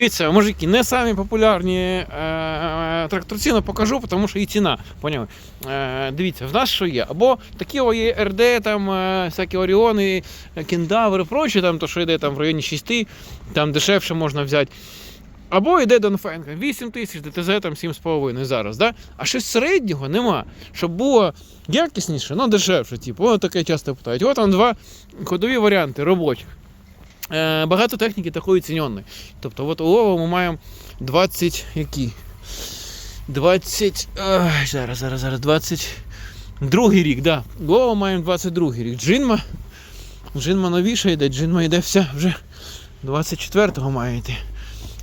Дивіться, мужики, не самі популярні е, тракторці, але покажу, тому що і ціна. Поняли? Е, дивіться, в нас що є? Або такі о є РД, там е, всякі Оріони, е, Кендаври, прочі, там, то, що йде там, в районі 6, там дешевше можна взяти. Або йде Донфенка, 8 тисяч, ДТЗ там 7,5 зараз. Да? А щось середнього нема. Щоб було якісніше, але дешевше. Типу, воно таке часто питають. От там два ходові варіанти робочих. Е, багато техніки такої ціньонної. Тобто, от у Лова ми маємо 20 які? 20. Ай, зараз, зараз, зараз, 22 рік, да. Лова маємо 22 рік. Джинма. Джинма новіша йде, Джинма йде вся вже 24-го має йти.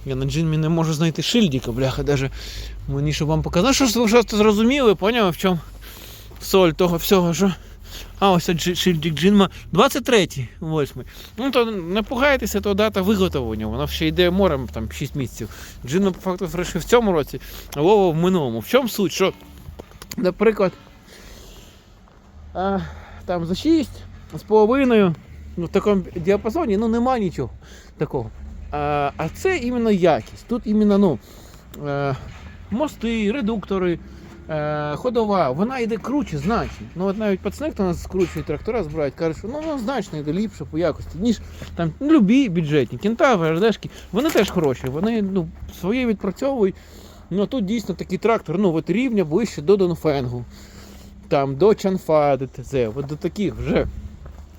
Я на джинмі не можу знайти шильдика, бляха, даже мені щоб вам показати. Що ж ви зрозуміли, поняли, в чому соль того всього, що. А, ось шильдик джинма 23-й, 8 Ну то не пугайтеся, то дата виготовлення. Вона ще йде морем там 6 місяців. Джинма по факту вирішив в цьому році, а Вова в минулому. В чому суть? Що, наприклад, а, там за 6 з половиною, ну в такому діапазоні ну нема нічого такого. А, а це іменно якість. Тут іменно ну, е, мости, редуктори, е, ходова, вона йде круче значно. Ну от навіть пацани, хто нас скручує трактора, збирають, кажуть, що ну вона значно йде ліпше по якості, ніж там ну, любі бюджетні, кентаври, РДшки, вони теж хороші, вони ну, своє відпрацьовують. Ну а тут дійсно такий трактор, ну от рівня ближче до Донфенгу, там до Чанфа ДТЗ, от до таких вже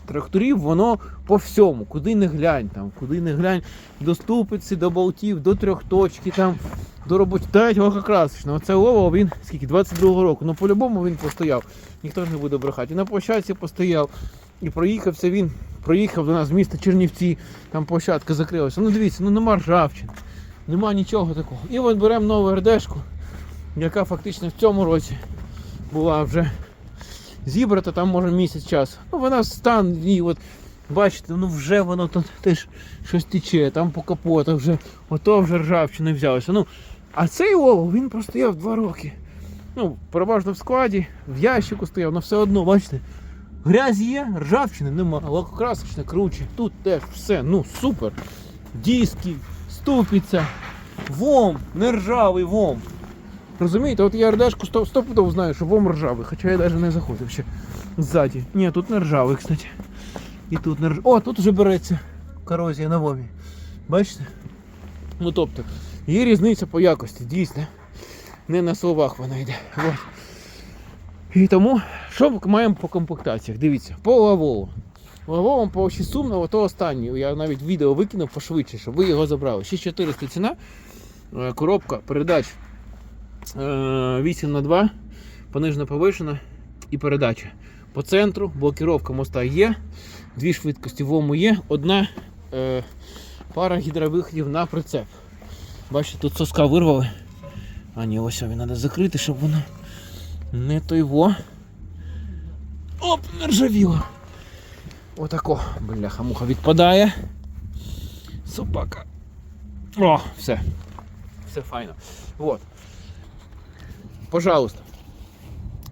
тракторів воно по всьому, куди не глянь, там, куди не глянь, до ступиці, до болтів, до трьохточки, там, до роботи. Третього красочного. Це Лова, він скільки, 22-го року. Ну по-любому він постояв. Ніхто ж не буде брехати. І на площадці постояв. І проїхався він, проїхав до нас в місто Чернівці, там площадка закрилася. Ну дивіться, ну нема ржавчин, нема нічого такого. І от беремо нову РДшку, яка фактично в цьому році була вже зібрата там може місяць часу. Ну вона стан ній, от бачите, ну вже воно тут теж щось тече, там по капотах вже ото вже ржавчина взялося. Ну, а цей олов він простояв два роки. Ну, переважно в складі, в ящику стояв, але все одно, бачите, грязь є, ржавчини нема, лакокрасочне круче. Тут теж все, ну супер. Диски, ступиця, вом, не ржавий вом. Розумієте, от я РДшку сто- стопудово знаю, що вом ржавий, хоча я навіть не заходив ще ззаді. Ні, тут не ржавий, кстати. І тут не ржавий. О, тут вже береться корозія на вомі. Бачите? Ну тобто, є різниця по якості, дійсно. Не на словах вона йде. От. І тому, що ми маємо по комплектаціях? Дивіться, по лавову. Лавовому по осі сумного, то останній. Я навіть відео викинув пошвидше, щоб ви його забрали. 6400 ціна, е, коробка передач е, 8 на 2 понижена повишена і передача. По центру блокіровка моста є, дві швидкості в ОМу є, одна е, пара гідровиходів на прицеп. Бачите, тут соска вирвали. А ні, ось він треба закрити, щоб воно не той во. Оп, не ржавіло. Отако, бляха, муха відпадає. Собака. О, все. Все файно. Вот. Пожалуйста.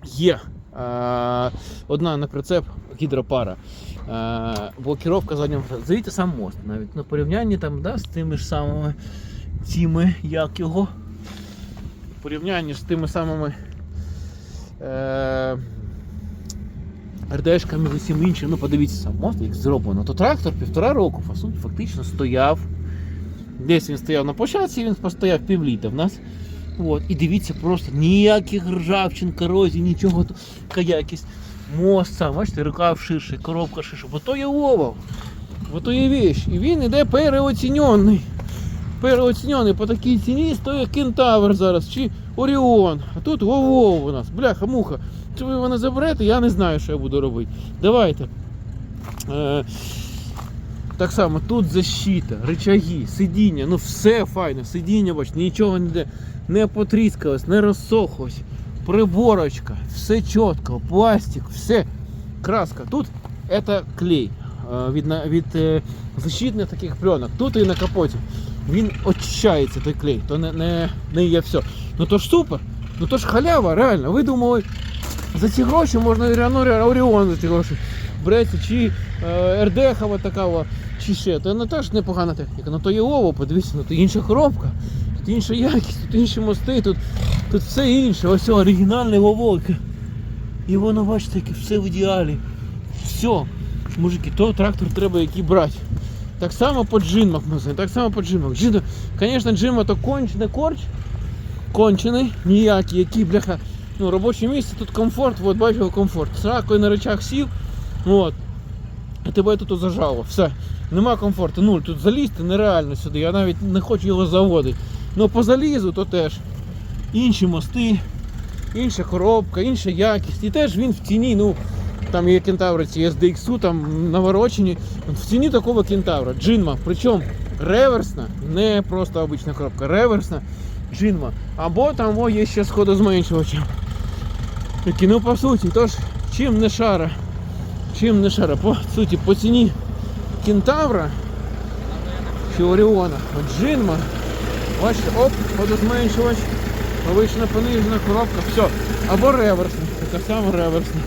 Є е, одна на прицеп гідропара. Е, блокіровка заднього. Дивіться сам мост. Навіть на порівнянні там, да, з тими ж самими цими, як його. В порівнянні з тими самими е, РДшками і усім іншим. Ну подивіться сам мост, як зроблено. То трактор півтора року по суті, фактично стояв. Десь він стояв на площадці, він постояв півліта в нас. От, і дивіться, просто ніяких ржавчин, корозій, нічого. якість. Мост сам, бачите, рукав ширший, коробка ширша. Бо то є олов. Бо то є віч. І він іде переоцінений. Переоцінений по такій ціні стоїть кентавр зараз чи Оріон. А тут Вовов у нас. Бляха, муха. Чи ви мене заберете, я не знаю, що я буду робити. Давайте. Е, так само тут защита, рычаги, сидіння, ну все файно, сидіння, бач, нічого ніде не потріскалось, не розсохлось. Приборочка, все чітко, пластик, все. Краска. Тут це клей е, від, від е, защитних таких пленок. Тут і на капоті. Він очищається той клей, то не, не, не є все. Ну то ж супер, ну то ж халява, реально. Ви думали, за ці гроші можна Renault Оріон за ці гроші. Береться, чи е, РДХова такого, чи ще, то не теж непогана техніка. Ну то є Ово, подивіться, ну то інша коробка, тут інша якість, тут інші мости, тут, тут все інше. Ось оригінальне Ово. І воно, бачите, все в ідеалі. Все. Мужики, то трактор треба який брати. Так само по джинмах, ми так само по джинмах. Джин, звісно, джинма то конч, не корч, кончений, ніякий, який, бляха, ну, робоче місце, тут комфорт, от бачив комфорт. Сракою на речах сів, от, і тебе тут зажало. Все. Нема комфорту, нуль. Тут залізти нереально сюди. Я навіть не хочу його заводити. Ну по залізу то теж. Інші мости, інша коробка, інша якість. І теж він в ціні, ну, там є кентаври ці SDX, там наворочені. В ціні такого кентавра. Джинма. Причому реверсна, не просто обична коробка, реверсна джинма. Або там о, є ще сходозменшувачі. Такі, ну по суті, тож чим не шара, чим не шара, по суті, по ціні кентавра чи Оріона, джинма, бачите, оп, ходозменшувач, повищена понижена коробка, все. Або реверсна, така сама реверсна.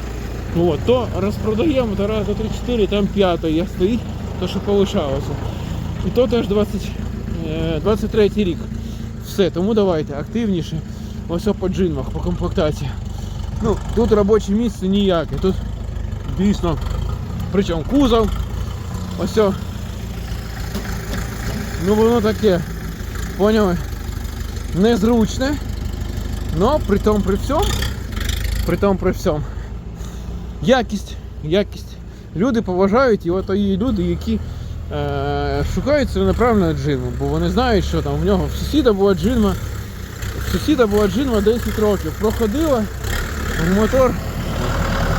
От, то розпродаємо, то раз, до 3, 4, там п'ята є стоїть, то що повишалося. І то теж 20, е, 23 рік. Все, тому давайте активніше. Ось по джинмах, по комплектації. Ну, тут робоче місце ніяке. Тут дійсно. Причому кузов. Ось. Ну воно таке. Поняли? Незручне. Но при тому при всьому. При тому при всьому. Якість. Якість. Люди поважають і от є люди, які е, шукають ціленаправлену джинму, бо вони знають, що там в нього в сусіда була джинма. В сусіда була джинма 10 років. Проходила в мотор.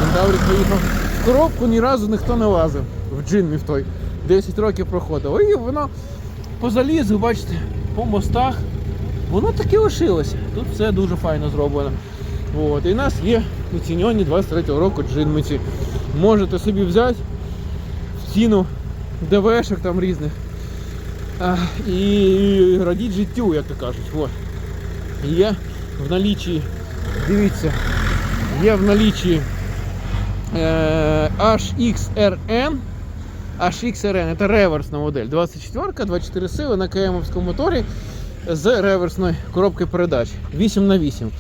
Кентаврик поїхав. В коробку ні разу ніхто не лазив в джинмі в той. 10 років проходило. І воно по залізу, бачите, по мостах. Воно таки лишилося. Тут все дуже файно зроблено. От. І в нас є оцінені 23-го року джинмиці. Можете собі взяти в ціну ДВшок там різних. А, і радіть життю, як то кажуть. От. Є в налічі, дивіться, є в налічі е, HXRN. HXRN, це реверсна модель. 24, 24 сили на КМовському моторі з реверсною коробкою передач 8 на 8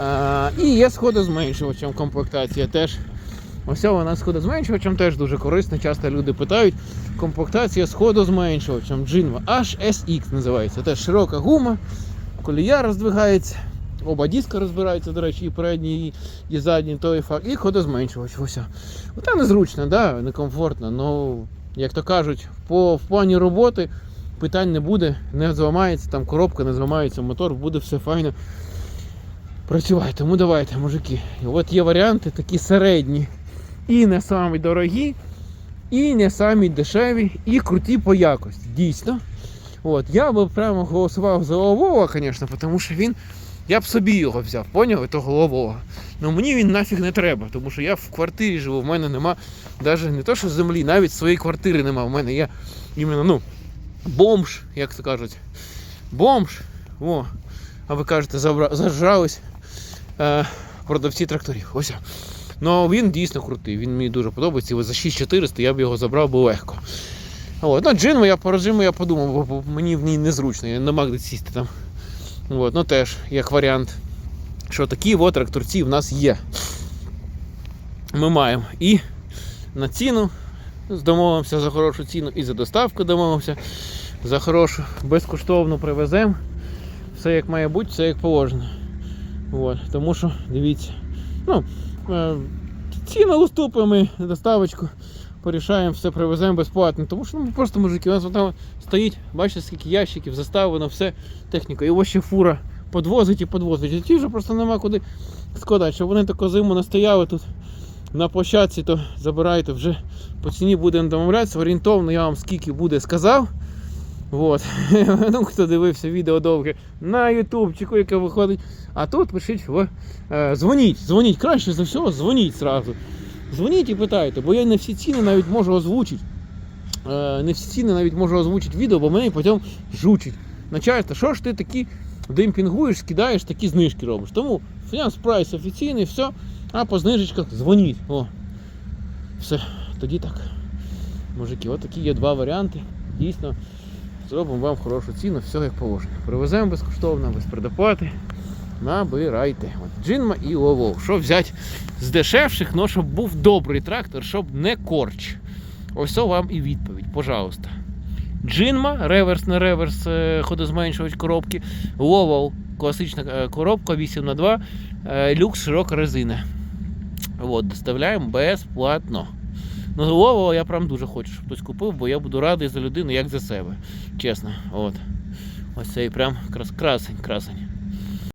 А, і є сходозменшувачем комплектація теж. Ось вона сходозменшувачем теж дуже корисна. Часто люди питають. Комплектація сходозменшувачем Jinva HSX називається. Теж широка гума, колія роздвигається, оба диска розбираються, до речі, і передній, і, задній, той факт, і ходозменшувач. Ось. Ота незручно, да, некомфортно. Ну, як то кажуть, по в плані роботи питань не буде, не зламається, там коробка не зламається, мотор, буде все файно працювати. Тому давайте, мужики. І от є варіанти такі середні. І не самі дорогі, і не самі дешеві, і круті по якості. Дійсно. От, я би прямо голосував за Ловова, звісно, тому що він. Я б собі його взяв, поняв, того Ловова. Ну мені він нафіг не треба, тому що я в квартирі живу, в мене нема навіть не то, що землі, навіть своєї квартири нема. В мене є іменно, ну, бомж, як це кажуть. Бомж. О, а ви кажете, зажрались е, продавці тракторів. Ось. Ну він дійсно крутий, він мені дуже подобається. І за 6400 я б його забрав би легко. От. Ну, джинму я по режиму я подумав, бо мені в ній незручно, я не мав де сісти там. От. Ну теж, як варіант, що такі от тракторці в нас є. Ми маємо і на ціну домовимося за хорошу ціну, і за доставку домовимося за хорошу, безкоштовно привеземо. Все як має бути, все як положено. От. Тому що, дивіться, ну, е, ціну уступимо, доставочку порішаємо, все привеземо безплатно. Тому що ну, просто мужики, у нас там стоїть, бачите, скільки ящиків, заставлено, все техніка. І ось ще фура подвозить і подвозить. Ті вже просто нема куди складати. Щоб вони таку зиму не стояли тут на площадці, то забирайте вже по ціні будемо домовлятися. Орієнтовно я вам скільки буде сказав. Вот. ну, хто дивився відео довге на ютубчику, яке виходить. А тут пишіть, в, дзвоніть, дзвоніть, краще за все, дзвоніть зразу. Дзвоніть і питайте, бо я не всі ціни навіть можу озвучити. Е, не всі ціни навіть можу озвучити відео, бо мене потім жучить. Начальство, що ж ти такі демпінгуєш, скидаєш, такі знижки робиш. Тому фінанс прайс офіційний, все, а по знижечках дзвоніть. О. Все, тоді так. Мужики, от такі є два варіанти. Дійсно, зробимо вам хорошу ціну, все як положено. Привеземо безкоштовно, без предоплати. Набирайте. От, джинма і ловов. Що взяти з дешевших, ну, щоб був добрий трактор, щоб не корч. Ось вам і відповідь, пожалуйста. Джинма, реверс на реверс, е, ходозменшувач коробки, Ловол, класична е, коробка 8 х 2 е, люкс широка резина. От, доставляємо безплатно. Ну, Лово я прям дуже хочу, щоб хтось купив, бо я буду радий за людину, як за себе. Чесно. От. Ось цей прям крас, красень, красень.